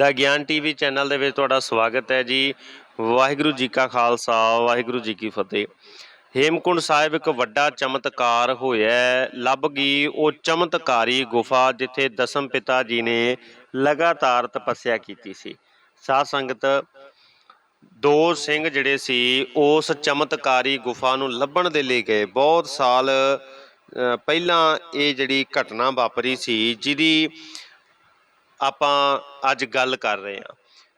ਦਾ ਗਿਆਨ TV channel ਦੇ ਵਿੱਚ ਤੁਹਾਡਾ ਸਵਾਗਤ ਹੈ ਜੀ। ਵਾਹਿਗੁਰੂ ਜੀ ਕਾ ਖਾਲਸਾ, ਵਾਹਿਗੁਰੂ ਜੀ ਕੀ ਫਤਿਹ। ਹੇਮਕੁੰਡ ਸਾਹਿਬ ਇੱਕ ਵੱਡਾ ਚਮਤਕਾਰ ਹੋਇਆ ਲੱਭ ਗਈ ਉਹ ਚਮਤਕਾਰੀ ਗੁਫਾ ਜਿੱਥੇ ਦਸਮ ਪਿਤਾ ਜੀ ਨੇ ਲਗਾਤਾਰ ਤਪੱਸਿਆ ਕੀਤੀ ਸੀ। ਸਾਧ ਸੰਗਤ ਦੋ ਸਿੰਘ ਜਿਹੜੇ ਸੀ, ਉਸ ਚਮਤਕਾਰੀ ਗੁਫਾ ਨੂੰ ਲੱਭਣ ਦੇ ਲਈ ਗਏ। ਬਹੁਤ ਸਾਲ ਪਹਿਲਾਂ ਇਹ ਜਿਹੜੀ ਘਟਨਾ ਵਾਪਰੀ ਸੀ, ਜਿਹਦੀ ਆਪਾਂ ਅੱਜ ਗੱਲ ਕਰ ਰਹੇ ਹਾਂ।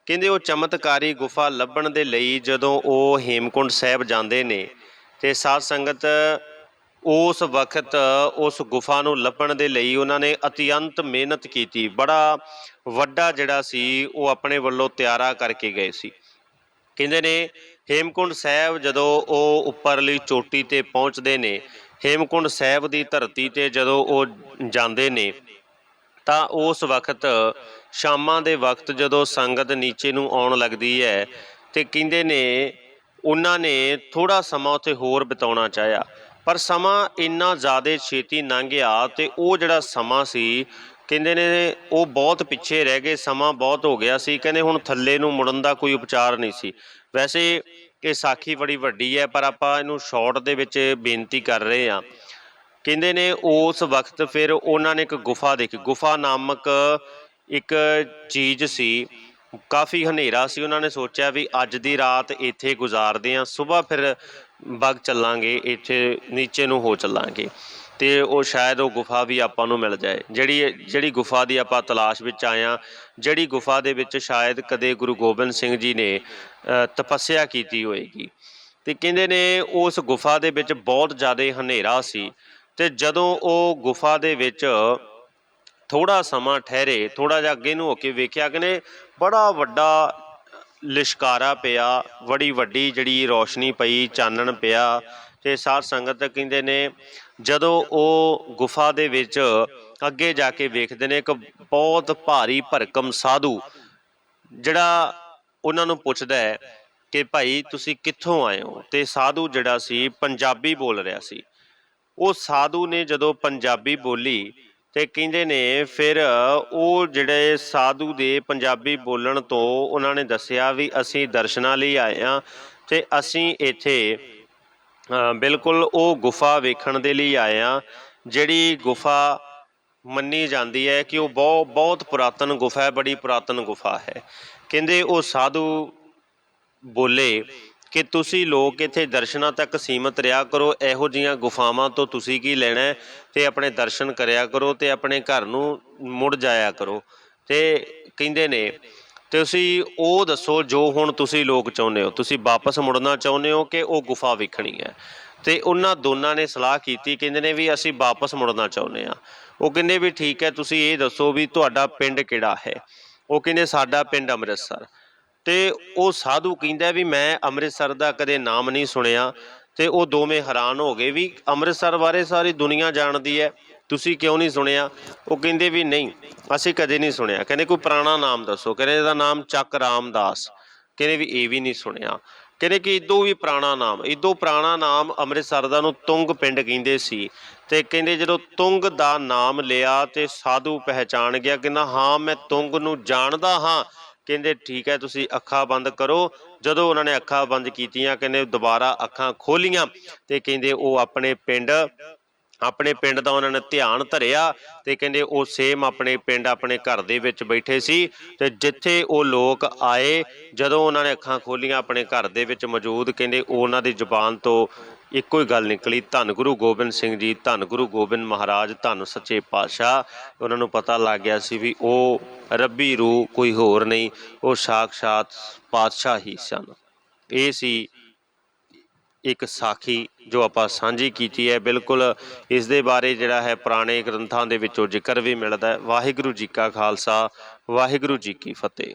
ਕਹਿੰਦੇ ਉਹ ਚਮਤਕਾਰੀ ਗੁਫਾ ਲੱਭਣ ਦੇ ਲਈ ਜਦੋਂ ਉਹ ਹੇਮਕੁੰਡ ਸਾਹਿਬ ਜਾਂਦੇ ਨੇ ਤੇ ਸਾਧ ਸੰਗਤ ਉਸ ਵਕਤ ਉਸ ਗੁਫਾ ਨੂੰ ਲੱਭਣ ਦੇ ਲਈ ਉਹਨਾਂ ਨੇ ਅਤਿਅੰਤ ਮਿਹਨਤ ਕੀਤੀ। ਬੜਾ ਵੱਡਾ ਜਿਹੜਾ ਸੀ, ਉਹ ਆਪਣੇ ਵੱਲੋਂ ਤਿਆਰਾ ਕਰਕੇ ਗਏ ਸੀ। ਕਹਿੰਦੇ ਨੇ ਹੇਮਕੁੰਡ ਸਾਹਿਬ ਜਦੋਂ ਉਹ ਉੱਪਰਲੀ ਚੋਟੀ ਤੇ ਪਹੁੰਚਦੇ ਨੇ, ਹੇਮਕੁੰਡ ਸਾਹਿਬ ਦੀ ਧਰਤੀ ਤੇ ਜਦੋਂ ਉਹ ਜਾਂਦੇ ਨੇ ਤਾਂ ਉਸ ਵਕਤ ਸ਼ਾਮਾਂ ਦੇ ਵਕਤ ਜਦੋਂ ਸੰਗਤ ਨੀਚੇ ਨੂੰ ਆਉਣ ਲੱਗਦੀ ਹੈ ਤੇ ਕਹਿੰਦੇ ਨੇ, ਉਹਨਾਂ ਨੇ ਥੋੜਾ ਸਮਾਂ ਉੱਥੇ ਹੋਰ ਬਿਤਾਉਣਾ ਚਾਹਿਆ। ਪਰ ਸਮਾਂ ਇੰਨਾ ਜ਼ਿਆਦਾ ਛੇਤੀ ਲੰਘ ਗਿਆ ਤੇ ਉਹ ਜਿਹੜਾ ਸਮਾਂ ਸੀ, ਕਹਿੰਦੇ ਨੇ ਉਹ ਬਹੁਤ ਪਿੱਛੇ ਰਹਿ ਗਏ, ਸਮਾਂ ਬਹੁਤ ਹੋ ਗਿਆ ਸੀ। ਕਹਿੰਦੇ ਹੁਣ ਥੱਲੇ ਨੂੰ ਮੁੜਨ ਦਾ ਕੋਈ ਉਪਚਾਰ ਨਹੀਂ ਸੀ। ਵੈਸੇ ਇਹ ਸਾਖੀ ਬੜੀ ਵੱਡੀ ਹੈ, ਪਰ ਆਪਾਂ ਇਹਨੂੰ ਸ਼ਾਰਟ ਦੇ ਵਿੱਚ ਬੇਨਤੀ ਕਰ ਰਹੇ ਹਾਂ। ਕਹਿੰਦੇ ਨੇ ਉਸ ਵਕਤ ਫਿਰ ਉਹਨਾਂ ਨੇ ਇੱਕ ਗੁਫਾ ਦੇਖੀ। ਗੁਫਾ ਨਾਮਕ ਇੱਕ ਚੀਜ਼ ਸੀ, ਕਾਫੀ ਹਨੇਰਾ ਸੀ। ਉਹਨਾਂ ਨੇ ਸੋਚਿਆ ਵੀ ਅੱਜ ਦੀ ਰਾਤ ਇੱਥੇ ਗੁਜ਼ਾਰਦੇ ਆਂ ਸਵੇਰ ਫਿਰ ਬਗ ਚੱਲਾਂਗੇ, ਇੱਥੇ ਨੀਚੇ ਨੂੰ ਹੋ ਚੱਲਾਂਗੇ। ਤੇ ਉਹ ਸ਼ਾਇਦ ਉਹ ਗੁਫਾ ਵੀ ਆਪਾਂ ਨੂੰ ਮਿਲ ਜਾਏ। ਜਿਹੜੀ ਜਿਹੜੀ ਗੁਫਾ ਦੀ ਆਪਾਂ ਤਲਾਸ਼ ਵਿੱਚ ਆਇਆ ਜਿਹੜੀ ਗੁਫਾ ਦੇ ਵਿੱਚ ਸ਼ਾਇਦ ਕਦੇ ਗੁਰੂ ਗੋਬਿੰਦ ਸਿੰਘ ਜੀ ਨੇ ਤਪੱਸਿਆ ਕੀਤੀ ਹੋਏਗੀ। ਤੇ ਕਹਿੰਦੇ ਨੇ ਉਸ ਗੁਫਾ ਦੇ ਵਿੱਚ ਬਹੁਤ ਜ਼ਿਆਦਾ ਹਨੇਰਾ ਸੀ। ਤੇ ਜਦੋਂ ਉਹ ਗੁਫਾ ਦੇ ਵਿੱਚ ਥੋੜਾ ਸਮਾਂ ਠਹਿਰੇ ਥੋੜਾ ਜਿਹਾ ਅੱਗੇ ਨੂੰ ਹੋ ਕੇ ਵੇਖਿਆ ਕਿ ਬੜਾ ਵੱਡਾ ਲਿਸ਼ਕਾਰਾ ਪਿਆ, ਬੜੀ ਵੱਡੀ ਜਿਹੜੀ ਰੋਸ਼ਨੀ ਪਈ, ਚਾਨਣ ਪਿਆ ਤੇ ਸਾਧ ਸੰਗਤ ਕਹਿੰਦੇ ਨੇ, ਜਦੋਂ ਉਹ ਗੁਫਾ ਦੇ ਵਿੱਚ ਅੱਗੇ ਜਾ ਕੇ ਵੇਖਦੇ ਨੇ ਇੱਕ ਬਹੁਤ ਭਾਰੀ ਭਰਕਮ ਸਾਧੂ ਜਿਹੜਾ ਉਹਨਾਂ ਨੂੰ ਪੁੱਛਦਾ ਹੈ ਕਿ ਭਾਈ ਤੁਸੀਂ ਕਿੱਥੋਂ ਆਏ ਹੋ? ਤੇ ਸਾਧੂ ਜਿਹੜਾ ਸੀ, ਪੰਜਾਬੀ ਬੋਲ ਰਿਹਾ ਸੀ। ਉਹ ਸਾਧੂ ਨੇ ਜਦੋਂ ਪੰਜਾਬੀ ਬੋਲੀ ਤੇ ਕਹਿੰਦੇ ਨੇ ਫਿਰ ਉਹ ਜਿਹੜੇ ਸਾਧੂ ਦੇ ਪੰਜਾਬੀ ਬੋਲਣ ਤੋਂ ਉਹਨਾਂ ਨੇ ਦੱਸਿਆ ਵੀ ਅਸੀਂ ਦਰਸ਼ਨਾਂ ਲਈ ਆਏ ਆ ਤੇ ਅਸੀਂ ਇੱਥੇ ਬਿਲਕੁਲ ਉਹ ਗੁਫਾ ਵੇਖਣ ਦੇ ਲਈ ਆਏ ਆ ਜਿਹੜੀ ਗੁਫਾ ਮੰਨੀ ਜਾਂਦੀ ਹੈ ਕਿ ਉਹ ਬਹੁਤ ਬਹੁਤ ਪੁਰਾਤਨ ਗੁਫਾ ਹੈ, ਬੜੀ ਪੁਰਾਤਨ ਗੁਫਾ ਹੈ। ਕਹਿੰਦੇ ਉਹ ਸਾਧੂ ਬੋਲੇ ਕਿ ਤੁਸੀਂ ਲੋਕ ਇੱਥੇ ਦਰਸ਼ਨਾਂ ਤੱਕ ਸੀਮਤ ਰਿਹਾ ਕਰੋ, ਇਹੋ ਜੀਆਂ ਗੁਫਾਵਾਂ ਤੋਂ ਤੁਸੀਂ ਕੀ ਲੈਣਾ ਹੈ? ਤੇ ਆਪਣੇ ਦਰਸ਼ਨ ਕਰਿਆ ਕਰੋ ਤੇ ਆਪਣੇ ਘਰ ਨੂੰ ਮੁੜ ਜਾਇਆ ਕਰੋ। ਤੇ ਕਹਿੰਦੇ ਨੇ, ਤੁਸੀਂ ਉਹ ਦੱਸੋ ਜੋ ਹੁਣ ਤੁਸੀਂ ਲੋਕ ਚਾਹੁੰਦੇ ਹੋ। ਤੁਸੀਂ ਵਾਪਸ ਮੁੜਨਾ ਚਾਹੁੰਦੇ ਹੋ ਕਿ ਉਹ ਗੁਫਾ ਵੇਖਣੀ ਹੈ? ਤੇ ਉਹਨਾਂ ਦੋਨਾਂ ਨੇ ਸਲਾਹ ਕੀਤੀ, ਕਹਿੰਦੇ ਨੇ ਵੀ ਅਸੀਂ ਵਾਪਸ ਮੁੜਨਾ ਚਾਹੁੰਦੇ ਆ ਉਹ ਕਹਿੰਦੇ ਵੀ ਠੀਕ ਹੈ, ਤੁਸੀਂ ਇਹ ਦੱਸੋ ਵੀ ਤੁਹਾਡਾ ਪਿੰਡ ਕਿਹੜਾ ਹੈ? ਉਹ ਕਹਿੰਦੇ ਸਾਡਾ ਪਿੰਡ ਅੰਮ੍ਰਿਤਸਰ। ਤੇ ਉਹ ਸਾਧੂ ਕਹਿੰਦਾ ਵੀ ਮੈਂ ਅੰਮ੍ਰਿਤਸਰ ਦਾ ਕਦੇ ਨਾਮ ਨਹੀਂ ਸੁਣਿਆ ਤੇ ਉਹ ਦੋਵੇਂ ਹੈਰਾਨ ਹੋ ਗਏ ਵੀ ਅੰਮ੍ਰਿਤਸਰ ਬਾਰੇ ਸਾਰੀ ਦੁਨੀਆ ਜਾਣਦੀ ਹੈ, ਤੁਸੀਂ ਕਿਉਂ ਨਹੀਂ ਸੁਣਿਆ? ਉਹ ਕਹਿੰਦੇ ਵੀ ਨਹੀਂ, ਅਸੀਂ ਕਦੇ ਨਹੀਂ ਸੁਣਿਆ। ਕਹਿੰਦੇ ਕੋਈ ਪੁਰਾਣਾ ਨਾਮ ਦੱਸੋ। ਕਹਿੰਦੇ ਇਹਦਾ ਨਾਮ ਚੱਕ ਰਾਮਦਾਸ। ਕਹਿੰਦੇ ਵੀ ਇਹ ਵੀ ਨਹੀਂ ਸੁਣਿਆ। ਕਹਿੰਦੇ ਕਿ ਇਦੋਂ ਵੀ ਪੁਰਾਣਾ ਨਾਮ, ਇਦੋਂ ਪੁਰਾਣਾ ਨਾਮ ਅੰਮ੍ਰਿਤਸਰ ਦਾ ਨੂੰ ਤੁੰਗ ਪਿੰਡ ਕਹਿੰਦੇ ਸੀ। ਤੇ ਕਹਿੰਦੇ ਜਦੋਂ ਤੁੰਗ ਦਾ ਨਾਮ ਲਿਆ ਤੇ ਸਾਧੂ ਪਹਿਚਾਣ ਗਿਆ, ਕਹਿੰਦਾ, ਹਾਂ, ਮੈਂ ਤੁੰਗ ਨੂੰ ਜਾਣਦਾ ਹਾਂ। ਕਹਿੰਦੇ, ਠੀਕ ਹੈ, ਤੁਸੀਂ ਅੱਖਾਂ ਬੰਦ ਕਰੋ। ਜਦੋਂ ਉਹਨਾਂ ਨੇ ਅੱਖਾਂ ਬੰਦ ਕੀਤੀਆਂ, ਕਹਿੰਦੇ, ਦੁਬਾਰਾ ਅੱਖਾਂ ਖੋਲੀਆਂ। ਤੇ ਕਹਿੰਦੇ, ਉਹ ਆਪਣੇ ਪਿੰਡ ਆਪਣੇ ਪਿੰਡ ਦਾ ਉਹਨਾਂ ਨੇ ਧਿਆਨ ਧਰਿਆ ਤੇ ਕਹਿੰਦੇ ਉਹ ਸੇਮ ਆਪਣੇ ਪਿੰਡ ਆਪਣੇ ਘਰ ਦੇ ਵਿੱਚ ਬੈਠੇ ਸੀ ਤੇ ਜਿੱਥੇ ਉਹ ਲੋਕ ਆਏ, ਜਦੋਂ ਉਹਨਾਂ ਨੇ ਅੱਖਾਂ ਖੋਲੀਆਂ ਆਪਣੇ ਘਰ ਦੇ ਵਿੱਚ ਮੌਜੂਦ, ਕਹਿੰਦੇ ਉਹਨਾਂ ਦੀ ਜ਼ੁਬਾਨ ਤੋਂ ਇੱਕੋ ਹੀ ਗੱਲ ਨਿਕਲੀ, ਧੰਨ ਗੁਰੂ ਗੋਬਿੰਦ ਸਿੰਘ ਜੀ, ਧੰਨ ਗੁਰੂ ਗੋਬਿੰਦ ਮਹਾਰਾਜ, ਧੰਨ ਸੱਚੇ ਪਾਤਸ਼ਾਹ। ਉਹਨਾਂ ਨੂੰ ਪਤਾ ਲੱਗ ਗਿਆ ਸੀ ਵੀ ਉਹ ਰੱਬੀ ਰੂਹ ਕੋਈ ਹੋਰ ਨਹੀਂ, ਉਹ ਸਾਖਸ਼ਾਤ ਪਾਤਸ਼ਾਹ ਹੀ ਸਨ। ਇਹ ਸੀ ਇੱਕ ਸਾਖੀ ਜੋ ਆਪਾਂ ਸਾਂਝੀ ਕੀਤੀ ਹੈ, ਬਿਲਕੁਲ ਇਸ ਦੇ ਬਾਰੇ ਜਿਹੜਾ ਹੈ ਪੁਰਾਣੇ ਗ੍ਰੰਥਾਂ ਦੇ ਵਿੱਚੋਂ ਜ਼ਿਕਰ ਵੀ ਮਿਲਦਾ ਹੈ। ਵਾਹਿਗੁਰੂ ਜੀ ਕਾ ਖਾਲਸਾ, ਵਾਹਿਗੁਰੂ ਜੀ ਕੀ ਫਤਿਹ।